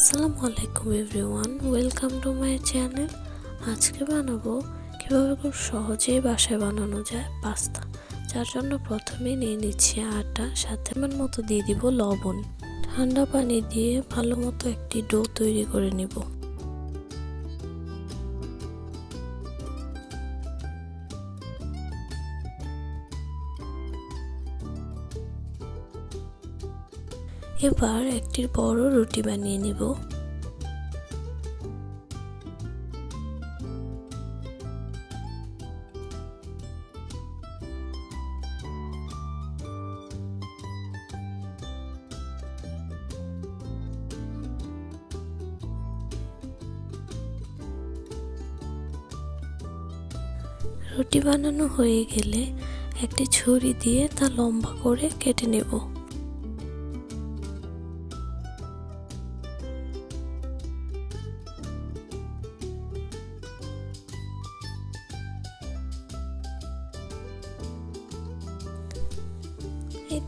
আসসালামু আলাইকুম everyone, welcome to my channel. আজকে বানাবো কীভাবে খুব সহজেই বাসায় বানানো যায় পাস্তা। যার জন্য প্রথমে নিয়ে নিচ্ছি আটা, সাথে আমার মতো দিয়ে দিব লবণ। ঠান্ডা পানি দিয়ে ভালো মতো একটি ডো তৈরি করে নিব। এবার একটি বড় রুটি বানিয়ে নিব। রুটি বানানো হয়ে গেলে একটি ছুরি দিয়ে তা লম্বা করে কেটে নেব।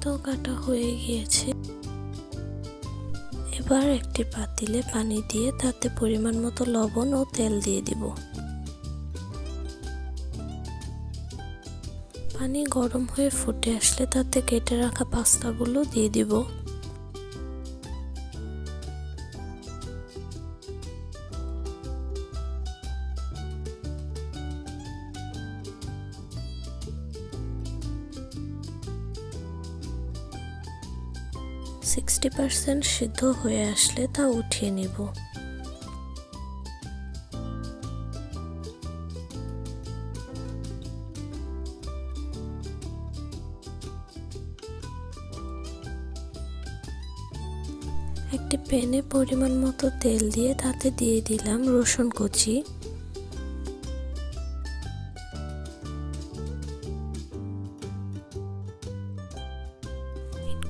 তো কাটা হয়ে গিয়েছে। এবার একটি পাতিলে পানি দিয়ে তাতে পরিমাণ মতো লবণ ও তেল দিয়ে দিব। পানি গরম হয়ে ফুটে আসলে তাতে কেটে রাখা পাস্তাগুলো দিয়ে দিব। সিক্সটি পার্সেন্ট সিদ্ধ হয়ে আসলে তা উঠিয়ে নেব। একটি প্যানে পরিমাণ মতো তেল দিয়ে তাতে দিয়ে দিলাম রসুন কুচি।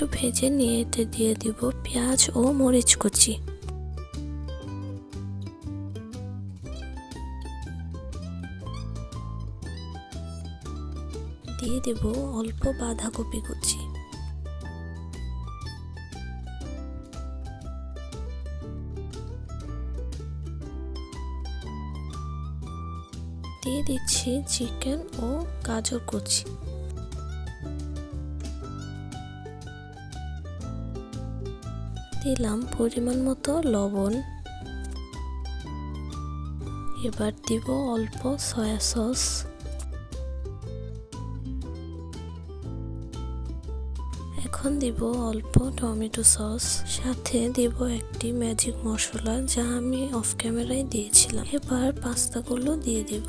একটু ভেজে নিয়ে এতে দিয়ে দিব পেঁয়াজ ও মরিচ কুচি। দিয়ে দেব অল্প বাঁধাকপি কুচি। দিয়ে দিচ্ছি চিকেন ও গাজর কুচি। দিলাম পরিমাণ মতো লবণ। এবার দিব অল্প সয়া সস। এখন দিব অল্প টমেটো সস। সাথে দিব একটি ম্যাজিক মশলা যা আমি অফ ক্যামেরায় দিয়েছিলাম। এবার পাস্তাগুলো দিয়ে দিব।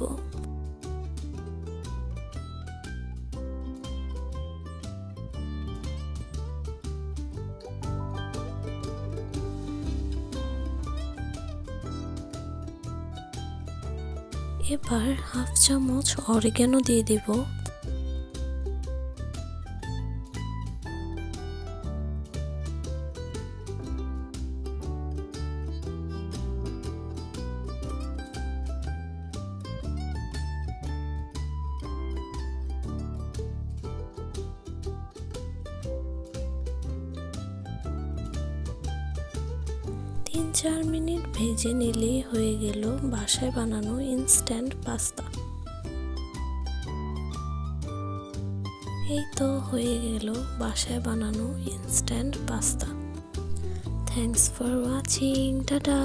এবার হাফ চামচ অরিগ্যানো দিয়ে দিব। তিন চার মিনিট ভেজে নিলেই হয়ে গেল বাসায় বানানো ইনস্ট্যান্ট পাস্তা এই তো হয়ে গেল বাসায় বানানো instant pasta thanks for watching tata.